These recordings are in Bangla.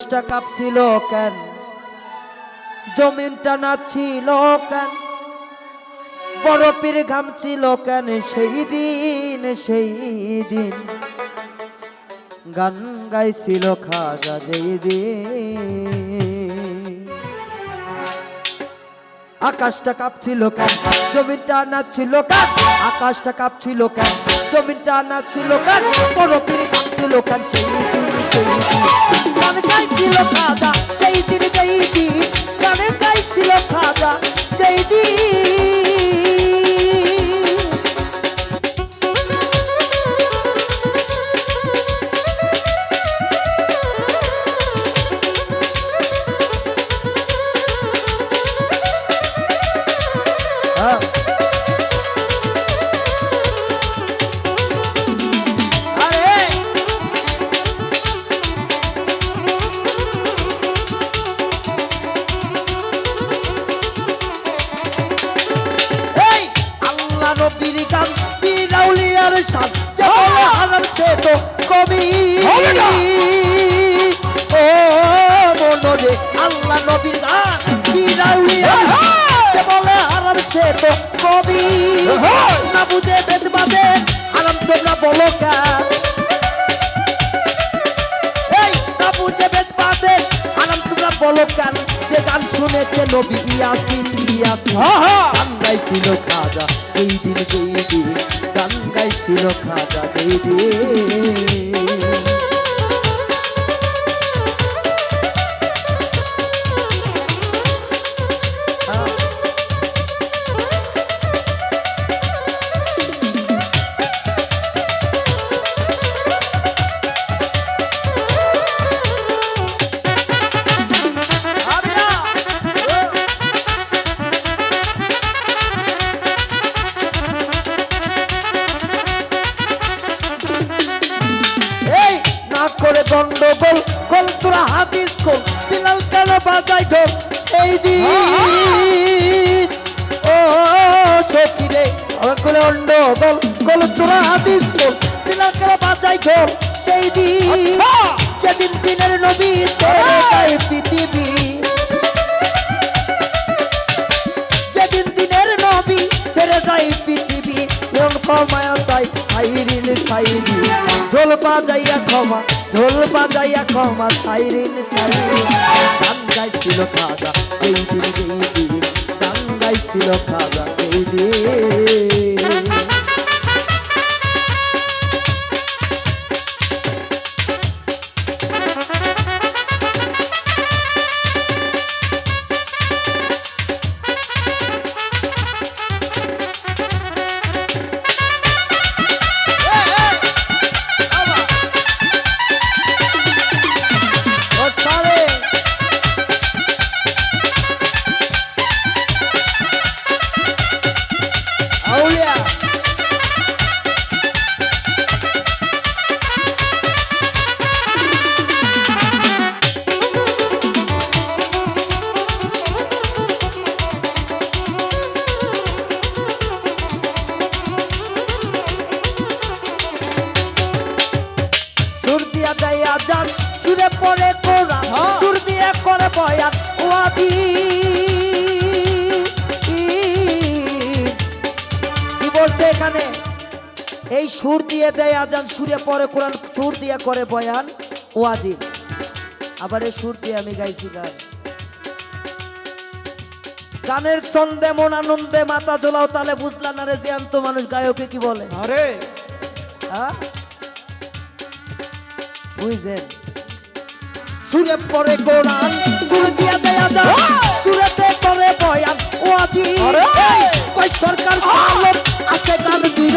আকাশটা কাঁপছিল কেন? জমিনটা নাচছিল কেন? বরফের ঘামছিল কেন সেই দিন সেই দিন? গান গাইছিল খাজা যেই আকাশটা কাঁপছিল কেন? জমিনটা নাচছিল কেন? আকাশটা কাঁপছিল কেন? জমিনটা নাচছিল কেন? বরফের কাঁপছিল কেন সেই দিন সেই দিন? তো কবি। ও মনরে আল্লাহ নবীর গান হারাম সে তো কবি। না বুঝে বেদ বাদে হারাম তোমরা বলো কেন এই না বুঝে বেদ বাদে হারাম তোমরা বলো কেন যে গান শুনেছে নবী ইয়াসিন ইয়াসিন। গান গাইছিল খাজা এই দিন যেই দিন। গান গাইছিল খাজা যেই দিন। গোল তোরা হাদিস গোল বিলাল কেন বাজাই ঢোল সেই দিন ও সখিরে করে গন্ডগোল গোল তোরা হাদিস গোল বিলাল কেন বাজাই ঢোল সেই দিন আচ্ছা। যেদিন দিনের নবী ছেড়ে যায় পৃথিবী। যেদিন দিনের নবী ছেড়ে যায় ক্ষমায়া চাই, সাইরিন সাইরি। ঢোল বাজাইয়া ক্ষমা, ঢোল বাজাইয়া ক্ষমা, সাইরিন সাইরি। গান গাইছিল খাজা এই দিন এই দিন। গান গাইছিল খাজা এই দিন। কোরআন হ্যাঁ। সুর দিয়ে করে বয়ান কি বলছে এখানে? এই সুর দিয়ে দেয় আজান সুরে পরে কোরআন সুর দিয়ে করে বয়ান ওয়াজিব আবার এই সুর দিয়ে আমি গাইছি গান। গানের ছন্দে মন আনন্দে মাথা ঝোলাও তাহলে বুঝলা না রে জ্যান্ত মানুষ গায়কে কি বলে? আরে। হ্যাঁ? বুঝছেন সুরে পরে কোরআন সুর দিয়া দেয়া যায় সুরেতে করে বয়ান ও আজি কই সরকার সালত আছে গান দুই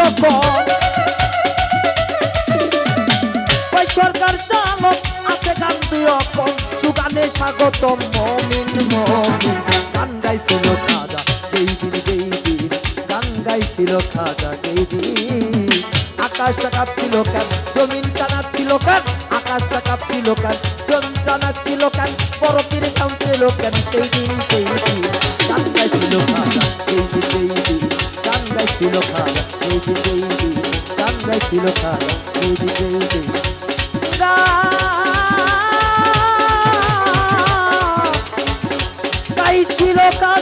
কই সরকার সালত আছে গান দুই সুগানে স্বাগতম মমিন মমিন। গান গাইছিল খাজা সেই দিন যেই দিন গান গাইছিল খাজা সেই দিন আকাশটা কাঁপছিল কেন? জমিন টানাচ্ছিল কেন? ছিল কাল যন্ত্রণা ছিল কাল পরকির কাম ছিল কেন সেই দিন সেই দিন। গান গাইছিল খালা, সেই দিন সেই দিন। গান গাইছিল খালা, সেই দিন সেই দিন। গান গাইছিল খালা, সেই দিন সেই দিন। গাইছিল কাল